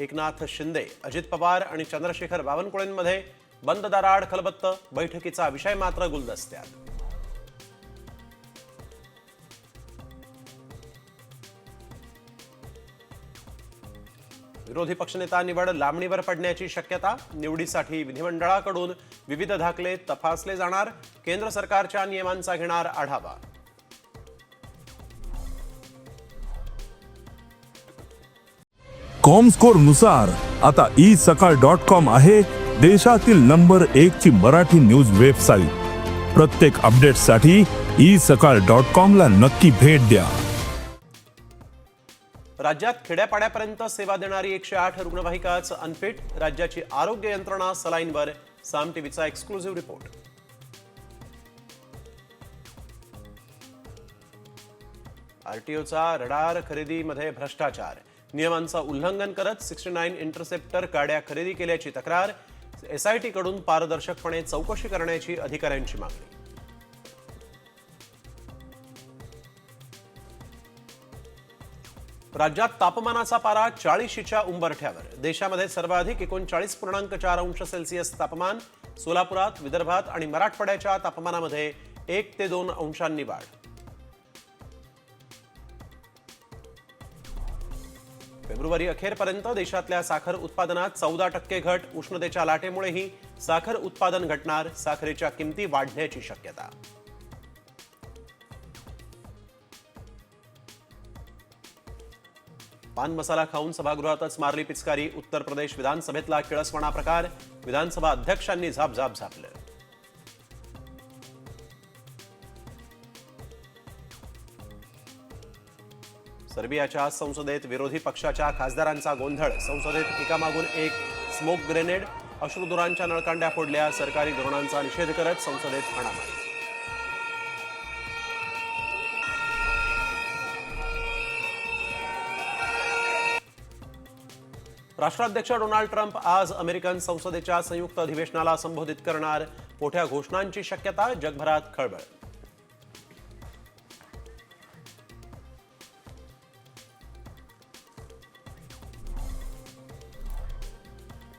एकनाथ शिंदे अजित पवार आणि चंद्रशेखर बावनकुळेंमध्ये बंद दाराआड खलबत्त बैठकीचा विषय मात्र गुलदस्त्यात. विरोधी पक्षनेता निवड लांबणीवर पडण्याची शक्यता निवडीसाठी विधिमंडळाकडून विविध दाखले तपासले जाणार केंद्र सरकारच्या नियमांचा घेणार आढावा. कॉमस्कोरनुसार. आता ई सकाळ डॉट कॉम आहे देशातील नंबर एक ची मराठी न्यूज वेबसाईट प्रत्येक अपडेटसाठी ई सकाळ डॉट कॉम ला नक्की भेट द्या. राज्यात खेड्यापाड्यापर्यंत सेवा देणारी एकशे आठ रुग्णवाहिकाच अनफिट राज्याची आरोग्य यंत्रणा सलाईनवर. साम टीव्हीचा एक्सक्लुझिव्ह रिपोर्ट आरटीओचा रडार खरेदीमध्ये भ्रष्टाचार. नियमांचं उल्लंघन करत सिक्स्टी नाईन इंटरसेप्टर गाड्या खरेदी केल्याची तक्रार. एसआयटीकडून पारदर्शकपणे चौकशी करण्याची अधिकाऱ्यांची मागणी. राज्यात तापमानाचा पारा चाळीशीच्या उंबरठ्यावर. देशामध्ये सर्वाधिक एकोणचाळीस पूर्णांक चार अंश सेल्सिअस तापमान सोलापुरात विदर्भात आणि मराठवाड्याच्या तापमानामध्ये एक ते दोन अंशांनी वाढ. फेब्रुवारी अखेरपर्यंत देशातल्या साखर उत्पादनात चौदा टक्के घट उष्णतेच्या लाटेमुळेही साखर उत्पादन घटणार साखरेच्या किमती वाढण्याची शक्यता. पान मसाला खाऊन सभागृहातच मारली पिचकारी उत्तर प्रदेश विधानसभेतला किळसवाणा प्रकार विधानसभा अध्यक्षांनी झापझाप झापलं. सर्बियाच्या संसदेत विरोधी पक्षाच्या खासदारांचा गोंधळ. संसदेत एकामागून एक स्मोक ग्रेनेड अश्रुधुरांच्या नळकांड्या फोडल्या. सरकारी धोरणांचा निषेध करत संसदेत हाणामारी. राष्ट्राध्यक्ष डोनाल्ड ट्रम्प आज अमेरिकन संसदेच्या संयुक्त अधिवेशनाला संबोधित करणार. मोठ्या घोषणांची शक्यता. जगभरात खळबळ.